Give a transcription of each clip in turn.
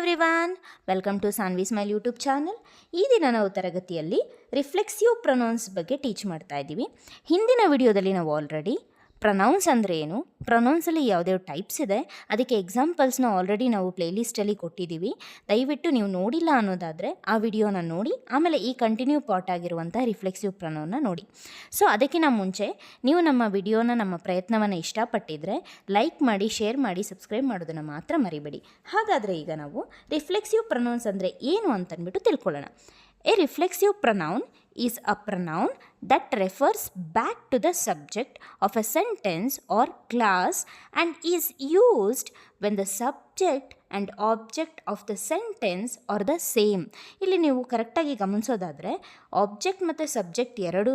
Everyone welcome to Sanvi smile YouTube channel ಈ ದಿನ ನಾವು ತರಗತಿಯಲ್ಲಿ ರಿಫ್ಲೆಕ್ಸಿವ್ ಪ್ರೊನೌನ್ಸ್ ಬಗ್ಗೆ ಟೀಚ್ ಮಾಡ್ತಾ ಇದ್ದೀವಿ. ಹಿಂದಿನ ವಿಡಿಯೋದಲ್ಲಿ ನಾವು ಆಲ್ರೆಡಿ ಪ್ರೊನೌನ್ಸ್ ಅಂದರೆ ಏನು? ಪ್ರನೌನ್ಸಲ್ಲಿ ಯಾವುದ್ಯಾವ ಟೈಪ್ಸ್ ಇದೆ. ಅದಕ್ಕೆ ಎಕ್ಸಾಂಪಲ್ಸ್ನ ಆಲ್ರೆಡಿ ನಾವು ಪ್ಲೇಲಿಸ್ಟಲ್ಲಿ ಕೊಟ್ಟಿದ್ದೀವಿ. ದಯವಿಟ್ಟು ನೀವು ನೋಡಿಲ್ಲ ಅನ್ನೋದಾದರೆ ಆ ವಿಡಿಯೋನ ನೋಡಿ, ಆಮೇಲೆ ಈ ಕಂಟಿನ್ಯೂ ಪಾರ್ಟ್ ಆಗಿರುವಂಥ ರಿಫ್ಲೆಕ್ಸಿವ್ ಪ್ರನೌನ್ನ ನೋಡಿ. ಸೊ ಅದಕ್ಕಿಂತ ಮುಂಚೆ ನೀವು ನಮ್ಮ ವಿಡಿಯೋನ, ನಮ್ಮ ಪ್ರಯತ್ನವನ್ನು ಇಷ್ಟಪಟ್ಟಿದ್ರೆ ಲೈಕ್ ಮಾಡಿ ಶೇರ್ ಮಾಡಿ ಸಬ್ಸ್ಕ್ರೈಬ್ ಮಾಡೋದನ್ನು ಮಾತ್ರ ಮರಿಬೇಡಿ. ಹಾಗಾದರೆ ಈಗ ನಾವು ರಿಫ್ಲೆಕ್ಸಿವ್ ಪ್ರನೌನ್ಸ್ ಅಂದರೆ ಏನು ಅಂತಂದ್ಬಿಟ್ಟು ತಿಳ್ಕೊಳ್ಳೋಣ. A reflexive pronoun is a pronoun that refers back to the subject of a sentence or clause and is used when the subject and object of the sentence are the same ಇಲ್ಲಿ ನೀವು ಕರೆಕ್ಟಾಗಿ ಗಮನಿಸೋದಾದರೆ object ಮತ್ತು subject ಎರಡೂ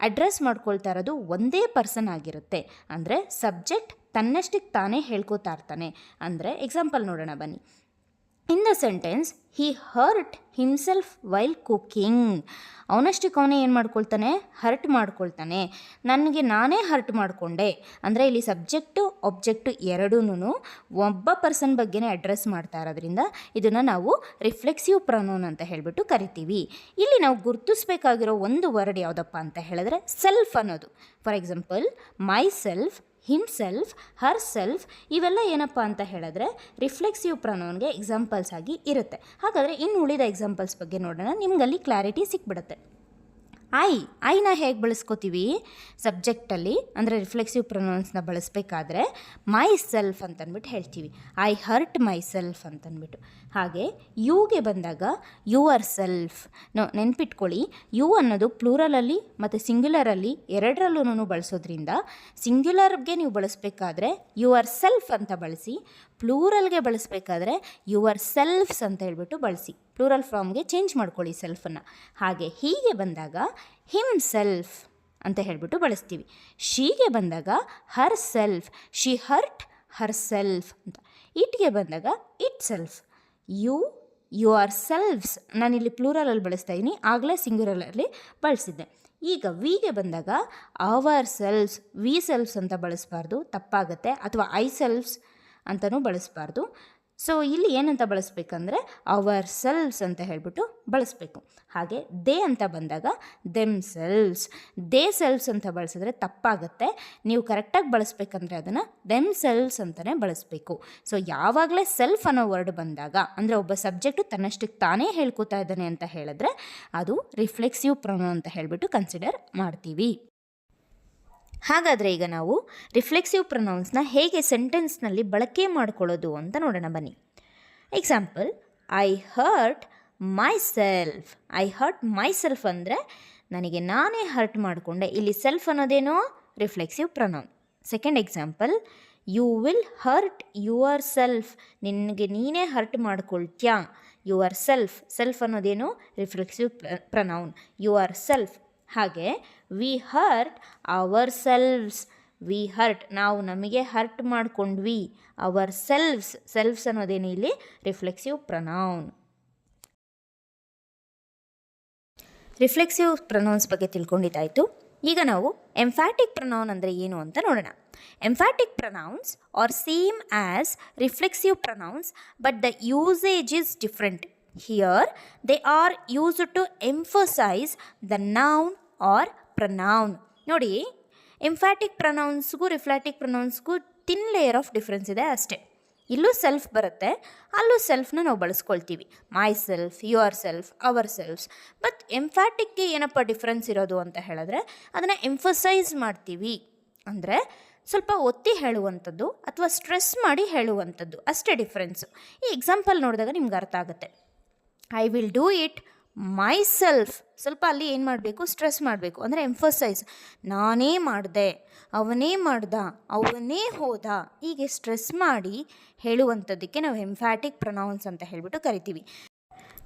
address ಮಾಡ್ಕೊಳ್ತಾ ಇರೋದು ಒಂದೇ person ಆಗಿರುತ್ತೆ. ಅಂದರೆ ಸಬ್ಜೆಕ್ಟ್ ತನ್ನಷ್ಟಕ್ಕೆ ತಾನೇ ಹೇಳ್ಕೋತಾ ಇರ್ತಾನೆ. ಅಂದರೆ ಎಕ್ಸಾಂಪಲ್ ನೋಡೋಣ ಬನ್ನಿ. In the sentence he hurt himself while cooking ಅವನಷ್ಟಕ್ಕೆ ಅವನೇ ಏನು ಮಾಡ್ಕೊಳ್ತಾನೆ? ಹರ್ಟ್ ಮಾಡ್ಕೊಳ್ತಾನೆ. ನನಗೆ ನಾನೇ ಹರ್ಟ್ ಮಾಡಿಕೊಂಡೆ. ಅಂದರೆ ಇಲ್ಲಿ ಸಬ್ಜೆಕ್ಟು, ಒಬ್ಜೆಕ್ಟು ಎರಡೂ ಒಬ್ಬ ಪರ್ಸನ್ ಬಗ್ಗೆನೇ ಅಡ್ರೆಸ್ ಮಾಡ್ತಾ ಇರೋದ್ರಿಂದ ಇದನ್ನು ನಾವು ರಿಫ್ಲೆಕ್ಸಿವ್ ಪ್ರನೋನ್ ಅಂತ ಹೇಳಿಬಿಟ್ಟು ಕರಿತೀವಿ. ಇಲ್ಲಿ ನಾವು ಗುರುತಿಸ್ಬೇಕಾಗಿರೋ ಒಂದು ವರ್ಡ್ ಯಾವುದಪ್ಪ ಅಂತ ಹೇಳಿದ್ರೆ ಸೆಲ್ಫ್ ಅನ್ನೋದು. For example myself himself herself ಇವೆಲ್ಲ ಏನಪ್ಪ ಅಂತ ಹೇಳಿದ್ರೆ ರಿಫ್ಲೆಕ್ಸಿವ್ ಪ್ರನೋನ್ಗೆ ಎಕ್ಸಾಂಪಲ್ಸ್ ಆಗಿ ಇರುತ್ತೆ. ಹಾಗಾದರೆ ಇನ್ನು ಉಳಿದ ಎಕ್ಸಾಂಪಲ್ಸ್ ಬಗ್ಗೆ ನೋಡೋಣ. ನಿಮಗಲ್ಲಿ ಕ್ಲಾರಿಟಿ ಸಿಕ್ಬಿಡುತ್ತೆ. ಐ, ಐನ ಹೇಗೆ ಬಳಸ್ಕೋತೀವಿ? ಸಬ್ಜೆಕ್ಟಲ್ಲಿ, ಅಂದರೆ ರಿಫ್ಲೆಕ್ಸಿವ್ ಪ್ರೊನೌನ್ಸ್ನ ಬಳಸಬೇಕಾದ್ರೆ ಮೈ ಸೆಲ್ಫ್ ಅಂತನ್ಬಿಟ್ಟು ಹೇಳ್ತೀವಿ. ಐ ಹರ್ಟ್ ಮೈ ಸೆಲ್ಫ್ ಅಂತಂದ್ಬಿಟ್ಟು ಹಾಗೆ ಯುಗೆ ಬಂದಾಗ ಯುವರ್ ಸೆಲ್ಫ್ ನೋ ನೆನ್ಪಿಟ್ಕೊಳ್ಳಿ. ಯು ಅನ್ನೋದು ಪ್ಲೂರಲಲ್ಲಿ ಮತ್ತು ಸಿಂಗ್ಯುಲರಲ್ಲಿ ಎರಡರಲ್ಲೂ ಬಳಸೋದ್ರಿಂದ ಸಿಂಗ್ಯುಲರ್ಗೆ ನೀವು ಬಳಸಬೇಕಾದ್ರೆ ಯುವರ್ ಸೆಲ್ಫ್ ಅಂತ ಬಳಸಿ, ಪ್ಲೂರಲ್ಗೆ ಬಳಸಬೇಕಾದ್ರೆ ಯುವರ್ ಸೆಲ್ಫ್ಸ್ ಅಂತ ಹೇಳ್ಬಿಟ್ಟು ಬಳಸಿ. ಪ್ಲೂರಲ್ ಫಾರ್ಮ್ಗೆ ಚೇಂಜ್ ಮಾಡ್ಕೊಳ್ಳಿ ಸೆಲ್ಫನ್ನು. ಹಾಗೆ ಹೀಗೆ ಬಂದಾಗ ಹಿಮ್ ಸೆಲ್ಫ್ ಅಂತ ಹೇಳಿಬಿಟ್ಟು ಬಳಸ್ತೀವಿ. ಶೀಗೆ ಬಂದಾಗ herself she hurt herself ಅಂತ. ಇಟ್ಗೆ ಬಂದಾಗ itself you yourselves ನಾನಿಲ್ಲಿ ಪ್ಲೂರಲಲ್ಲಿ ಬಳಸ್ತಾ ಇದ್ದೀನಿ ಆಗಲೇ ಸಿಂಗ್ಯುಲರಲ್ಲಿ ಬಳಸಿದ್ದೆ. ಈಗ ವಿಗೆ ಬಂದಾಗ ಅವರ್ ಸೆಲ್ಫ್ಸ್ ವಿ ಸೆಲ್ಫ್ಸ್ ಅಂತ ಬಳಸಬಾರ್ದು, ತಪ್ಪಾಗುತ್ತೆ, ಅಥವಾ ಐ ಸೆಲ್ಫ್ಸ್ ಅಂತಲೂ ಬಳಸಬಾರ್ದು. ಸೊ ಇಲ್ಲಿ ಏನಂತ ಬಳಸ್ಬೇಕಂದ್ರೆ ಅವರ್ ಸೆಲ್ಸ್ ಅಂತ ಹೇಳ್ಬಿಟ್ಟು ಬಳಸಬೇಕು. ಹಾಗೆ ದೇ ಅಂತ ಬಂದಾಗ ದೆಮ್ ಸೆಲ್ಸ್ ದೇ ಸೆಲ್ಸ್ ಅಂತ ಬಳಸಿದ್ರೆ ತಪ್ಪಾಗುತ್ತೆ. ನೀವು ಕರೆಕ್ಟಾಗಿ ಬಳಸ್ಬೇಕಂದ್ರೆ ಅದನ್ನು ದೆಮ್ ಸೆಲ್ಸ್ ಅಂತಲೇ ಬಳಸಬೇಕು. ಸೊ ಯಾವಾಗಲೇ ಸೆಲ್ಫ್ ಅನ್ನೋ ವರ್ಡ್ ಬಂದಾಗ, ಅಂದರೆ ಒಬ್ಬ ಸಬ್ಜೆಕ್ಟು ತನ್ನಷ್ಟಕ್ಕೆ ತಾನೇ ಹೇಳ್ಕೊತಾ ಇದ್ದಾನೆ ಅಂತ ಹೇಳಿದ್ರೆ, ಅದು ರಿಫ್ಲೆಕ್ಸಿವ್ ಪ್ರೊನೌನ್ ಅಂತ ಹೇಳಿಬಿಟ್ಟು ಕನ್ಸಿಡರ್ ಮಾಡ್ತೀವಿ. ಹಾಗಾದರೆ ಈಗ ನಾವು ರಿಫ್ಲೆಕ್ಸಿವ್ ಪ್ರೊನೌನ್ಸ್ನ ಹೇಗೆ ಸೆಂಟೆನ್ಸ್ನಲ್ಲಿ ಬಳಕೆ ಮಾಡ್ಕೊಳ್ಳೋದು ಅಂತ ನೋಡೋಣ ಬನ್ನಿ. Example I hurt myself I hurt myself ಅಂದರೆ ನನಗೆ ನಾನೇ ಹರ್ಟ್ ಮಾಡಿಕೊಂಡೆ. ಇಲ್ಲಿ self ಅನ್ನೋದೇನೋ? Reflexive pronoun. Second example you will hurt yourself ನಿನಗೆ ನೀನೇ ಹರ್ಟ್ ಮಾಡ್ಕೊಳ್ತ್ಯಾ? Yourself self ಅನ್ನೋದೇನು? Reflexive pronoun. Your self ಹಾಗೆ we hurt ourselves we hurt ನಾವು ನಮಗೆ ಹರ್ಟ್ ಮಾಡಿಕೊಂಡ್ವಿ. ಅವರ್ ಸೆಲ್ವ್ಸ್ ಸೆಲ್ವ್ಸ್ ಅನ್ನೋದೇನು ಇಲ್ಲಿ? ರಿಫ್ಲೆಕ್ಸಿವ್ ಪ್ರನೌನ್ ರಿಫ್ಲೆಕ್ಸಿವ್ ಪ್ರನೌನ್ಸ್ ಬಗ್ಗೆ ತಿಳ್ಕೊಂಡಿದ್ದಾಯಿತು. ಈಗ ನಾವು ಎಂಫ್ಯಾಟಿಕ್ ಪ್ರನೌನ್ ಅಂದರೆ ಏನು ಅಂತ ನೋಡೋಣ. Emphatic pronouns are same as reflexive pronouns but the usage is different here they are use to emphasize the noun or pronoun ನೋಡಿ ಎಂಫ್ಯಾಟಿಕ್ ಪ್ರನೌನ್ಸ್ಗೂ ರಿಫ್ಲಾಟಿಕ್ ಪ್ರನೌನ್ಸ್ಗೂ ತಿನ್ ಲೇಯರ್ ಆಫ್ ಡಿಫ್ರೆನ್ಸ್ ಇದೆ ಅಷ್ಟೇ. ಇಲ್ಲೂ ಸೆಲ್ಫ್ ಬರುತ್ತೆ, ಅಲ್ಲೂ ಸೆಲ್ಫ್ನ ನಾವು ಬಳಸ್ಕೊಳ್ತೀವಿ. Myself yourself ourselves but ಎಂಫ್ಯಾಟಿಕ್ಗೆ ಏನಪ್ಪ ಡಿಫ್ರೆನ್ಸ್ ಇರೋದು ಅಂತ ಹೇಳಿದ್ರೆ, ಅದನ್ನು ಎಂಫಸೈಸ್ ಮಾಡ್ತೀವಿ. ಅಂದರೆ ಸ್ವಲ್ಪ ಒತ್ತಿ ಹೇಳುವಂಥದ್ದು ಅಥವಾ ಸ್ಟ್ರೆಸ್ ಮಾಡಿ ಹೇಳುವಂಥದ್ದು. ಅಷ್ಟೇ ಡಿಫ್ರೆನ್ಸು ಈ ಎಕ್ಸಾಂಪಲ್ ನೋಡಿದಾಗ ನಿಮ್ಗೆ ಅರ್ಥ ಆಗುತ್ತೆ. I will do it myself ಸ್ವಲ್ಪ ಅಲ್ಲಿ ಏನು ಮಾಡಬೇಕು? ಸ್ಟ್ರೆಸ್ ಮಾಡಬೇಕು. ಅಂದರೆ ಎಂಫಸೈಸ್ ನಾನೇ ಮಾಡಿದೆ, ಅವನೇ ಮಾಡ್ದ, ಅವನೇ ಹೋದ. ಹೀಗೆ ಸ್ಟ್ರೆಸ್ ಮಾಡಿ ಹೇಳುವಂಥದ್ದಕ್ಕೆ ನಾವು ಎಂಫ್ಯಾಟಿಕ್ ಪ್ರೊನೌನ್ಸ್ ಅಂತ ಹೇಳ್ಬಿಟ್ಟು ಕರಿತೀವಿ.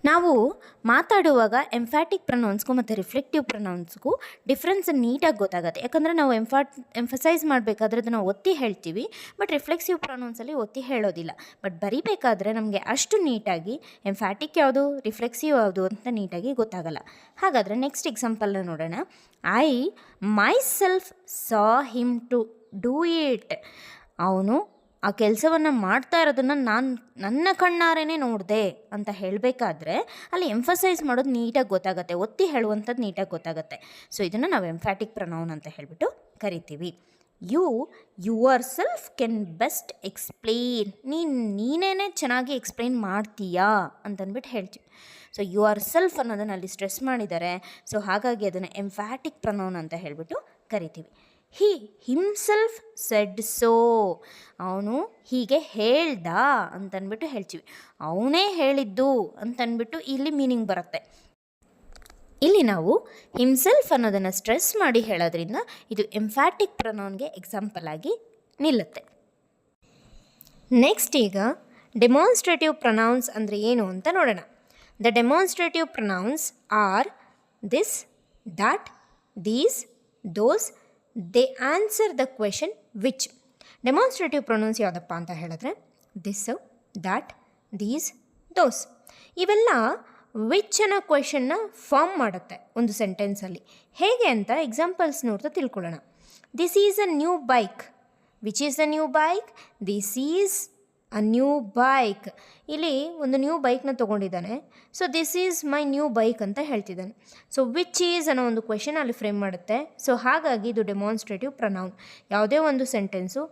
ನಾವು ಮಾತಾಡುವಾಗ ಎಂಫ್ಯಾಟಿಕ್ ಪ್ರೊನೌನ್ಸ್ಗೂ ಮತ್ತು ರಿಫ್ಲೆಕ್ಟಿವ್ ಪ್ರನೌನ್ಸ್ಗೂ ಡಿಫ್ರೆನ್ಸ್ ನೀಟಾಗಿ ಗೊತ್ತಾಗುತ್ತೆ. ಯಾಕಂದರೆ ನಾವು ಎಂಫಾಟ್ ಎಂಫಸೈಸ್ ಮಾಡಬೇಕಾದ್ರೆ ಅದನ್ನು ಒತ್ತಿ ಹೇಳ್ತೀವಿ ಬಟ್ ರಿಫ್ಲೆಕ್ಸಿವ್ ಪ್ರೊನೌನ್ಸಲ್ಲಿ ಒತ್ತಿ ಹೇಳೋದಿಲ್ಲ. ಬಟ್ ಬರಿಬೇಕಾದ್ರೆ ನಮಗೆ ಅಷ್ಟು ನೀಟಾಗಿ ಎಂಫ್ಯಾಟಿಕ್ ಯಾವುದು ರಿಫ್ಲೆಕ್ಸಿವ್ ಯಾವುದು ಅಂತ ನೀಟಾಗಿ ಗೊತ್ತಾಗಲ್ಲ. ಹಾಗಾದರೆ ನೆಕ್ಸ್ಟ್ ಎಕ್ಸಾಂಪಲ್ನ ನೋಡೋಣ. I myself saw him to do it ಅವನು ಆ ಕೆಲಸವನ್ನು ಮಾಡ್ತಾ ಇರೋದನ್ನು ನಾನು ನನ್ನ ಕಣ್ಣಾರೇ ನೋಡಿದೆ ಅಂತ ಹೇಳಬೇಕಾದ್ರೆ ಅಲ್ಲಿ ಎಂಫಸೈಸ್ ಮಾಡೋದು ನೀಟಾಗಿ ಗೊತ್ತಾಗುತ್ತೆ, ಒತ್ತಿ ಹೇಳುವಂಥದ್ದು ನೀಟಾಗಿ ಗೊತ್ತಾಗುತ್ತೆ. ಸೊ ಇದನ್ನು ನಾವು ಎಂಫ್ಯಾಟಿಕ್ ಪ್ರನೌನ್ ಅಂತ ಹೇಳಿಬಿಟ್ಟು ಕರಿತೀವಿ. You yourself can best explain ನೀನು ನೀನೇ ಚೆನ್ನಾಗಿ ಎಕ್ಸ್ಪ್ಲೇನ್ ಮಾಡ್ತೀಯಾ ಅಂತಂದ್ಬಿಟ್ಟು ಹೇಳ್ತೀವಿ. ಸೊ ಯು ಆರ್ ಸೆಲ್ಫ್ ಅನ್ನೋದನ್ನು ಅಲ್ಲಿ ಸ್ಟ್ರೆಸ್ ಮಾಡಿದ್ದಾರೆ ಸೊ ಹಾಗಾಗಿ ಅದನ್ನು ಎಂಫ್ಯಾಟಿಕ್ ಪ್ರನೌನ್ ಅಂತ ಹೇಳಿಬಿಟ್ಟು ಕರಿತೀವಿ. ಹಿ ಹಿಮ್ಸೆಲ್ಫ್ ಸೆಡ್ ಸೋ ಅವನು ಹೀಗೆ ಹೇಳ್ದ ಅಂತನ್ಬಿಟ್ಟು ಹೇಳ್ತೀವಿ. ಅವನೇ ಹೇಳಿದ್ದು ಅಂತನ್ಬಿಟ್ಟು ಇಲ್ಲಿ ಮೀನಿಂಗ್ ಬರುತ್ತೆ. ಇಲ್ಲಿ ನಾವು ಹಿಮ್ಸೆಲ್ಫ್ ಅನ್ನೋದನ್ನು ಸ್ಟ್ರೆಸ್ ಮಾಡಿ ಹೇಳೋದ್ರಿಂದ ಇದು ಎಂಫ್ಯಾಟಿಕ್ ಪ್ರನೌನ್ಗೆ ಎಕ್ಸಾಂಪಲ್ ಆಗಿ ನಿಲ್ಲುತ್ತೆ. ನೆಕ್ಸ್ಟ್ ಈಗ ಡೆಮಾನ್ಸ್ಟ್ರೇಟಿವ್ ಪ್ರನೌನ್ಸ್ ಅಂದರೆ ಏನು ಅಂತ ನೋಡೋಣ. The demonstrative pronouns are this that these those they answer the question which demonstrative pronouns ಯಾವುದಪ್ಪ ಅಂತ ಹೇಳಿದ್ರೆ ದಿಸ್ ದ್ಯಾಟ್ ದೀಸ್ ದೋಸ್ ಇವೆಲ್ಲ ವಿಚ್ ಅನ್ನೋ ಕ್ವೆಶನ್ನ ಫಾರ್ಮ್ ಮಾಡುತ್ತೆ ಒಂದು ಸೆಂಟೆನ್ಸಲ್ಲಿ ಹೇಗೆ ಅಂತ ಎಕ್ಸಾಂಪಲ್ಸ್ ನೋಡ್ತಾ ತಿಳ್ಕೊಳ್ಳೋಣ. This is a new bike which is a new bike this is a new bike ಇಲ್ಲಿ ಒಂದು ನ್ಯೂ ಬೈಕ್ನ ತೊಗೊಂಡಿದ್ದಾನೆ. So this is my new bike ಅಂತ ಹೇಳ್ತಿದ್ದಾನೆ. ಸೊ ವಿಚ್ ಈಸ್ ಅನ್ನೋ ಒಂದು ಕ್ವೆಶನ್ ಅಲ್ಲಿ ಫ್ರೇಮ್ ಮಾಡುತ್ತೆ. ಸೊ ಹಾಗಾಗಿ ಇದು ಡೆಮಾನ್ಸ್ಟ್ರೇಟಿವ್ ಪ್ರನೌನ್ ಯಾವುದೇ ಒಂದು ಸೆಂಟೆನ್ಸು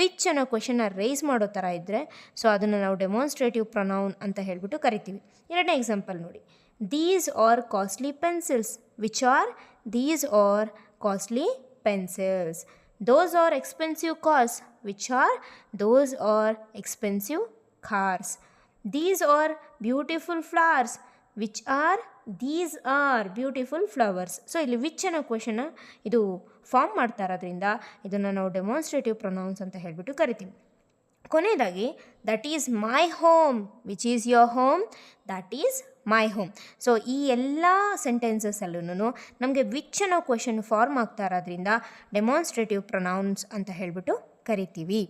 ವಿಚ್ ಅನ್ನೋ ಕ್ವೆಶನ್ನ ರೈಸ್ ಮಾಡೋ ಥರ ಇದ್ದರೆ ಸೊ ಅದನ್ನು ನಾವು ಡೆಮಾನ್ಸ್ಟ್ರೇಟಿವ್ ಪ್ರನೌನ್ ಅಂತ ಹೇಳಿಬಿಟ್ಟು ಕರಿತೀವಿ. ಎರಡನೇ ಎಕ್ಸಾಂಪಲ್ ನೋಡಿ. These are costly pencils which are these are costly pencils those are expensive cars. Which are those are expensive cars. These are beautiful flowers, which are, these are beautiful flowers. So ಇಲ್ಲಿ which ಅನ್ನೋ ಕ್ವೆಶನ್ನ ಇದು form ಮಾಡ್ತಾ ಇರೋದ್ರಿಂದ ಇದನ್ನು ನಾವು demonstrative pronounce ಅಂತ ಹೇಳಿಬಿಟ್ಟು ಕರಿತೀವಿ. ಕೊನೆಯದಾಗಿ that is my home which is your home that is my home so ಈ ಎಲ್ಲ ಸೆಂಟೆನ್ಸಸಲ್ಲೂ ನಮಗೆ ವಿಚ್ ಅನ್ನೋ ಕ್ವೆಶನ್ ಫಾರ್ಮ್ ಆಗ್ತಾ ಇರೋದ್ರಿಂದ ಡೆಮಾನ್ಸ್ಟ್ರೇಟಿವ್ ಪ್ರೊನೌನ್ಸ್ ಅಂತ ಹೇಳಿಬಿಟ್ಟು ಕರಿತೀವಿ.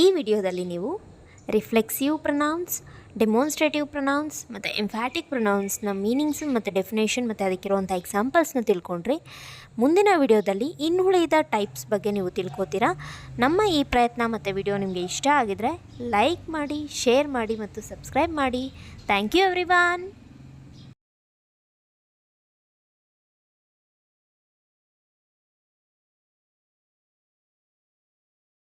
ಈ ವಿಡಿಯೋದಲ್ಲಿ ನೀವು ರಿಫ್ಲೆಕ್ಸಿವ್ ಪ್ರೊನೌನ್ಸ್, ಡೆಮಾನ್ಸ್ಟ್ರೇಟಿವ್ ಪ್ರೊನೌನ್ಸ್ ಮತ್ತು ಎಂಫ್ಯಾಟಿಕ್ ಪ್ರೊನೌನ್ಸ್ನ ಮೀನಿಂಗ್ಸ್ ಮತ್ತು ಡೆಫಿನೇಷನ್ ಮತ್ತು ಅದಕ್ಕಿರುವಂಥ ಎಕ್ಸಾಂಪಲ್ಸ್ನ ತಿಳ್ಕೊಂಡ್ರಿ. ಮುಂದಿನ ವಿಡಿಯೋದಲ್ಲಿ ಇನ್ನುಳಿದ ಟೈಪ್ಸ್ ಬಗ್ಗೆ ನೀವು ತಿಳ್ಕೊತೀರಾ? ನಮ್ಮ ಈ ಪ್ರಯತ್ನ ಮತ್ತು ವಿಡಿಯೋ ನಿಮಗೆ ಇಷ್ಟ ಆಗಿದರೆ ಲೈಕ್ ಮಾಡಿ, ಶೇರ್ ಮಾಡಿ ಮತ್ತು ಸಬ್ಸ್ಕ್ರೈಬ್ ಮಾಡಿ. Thank you every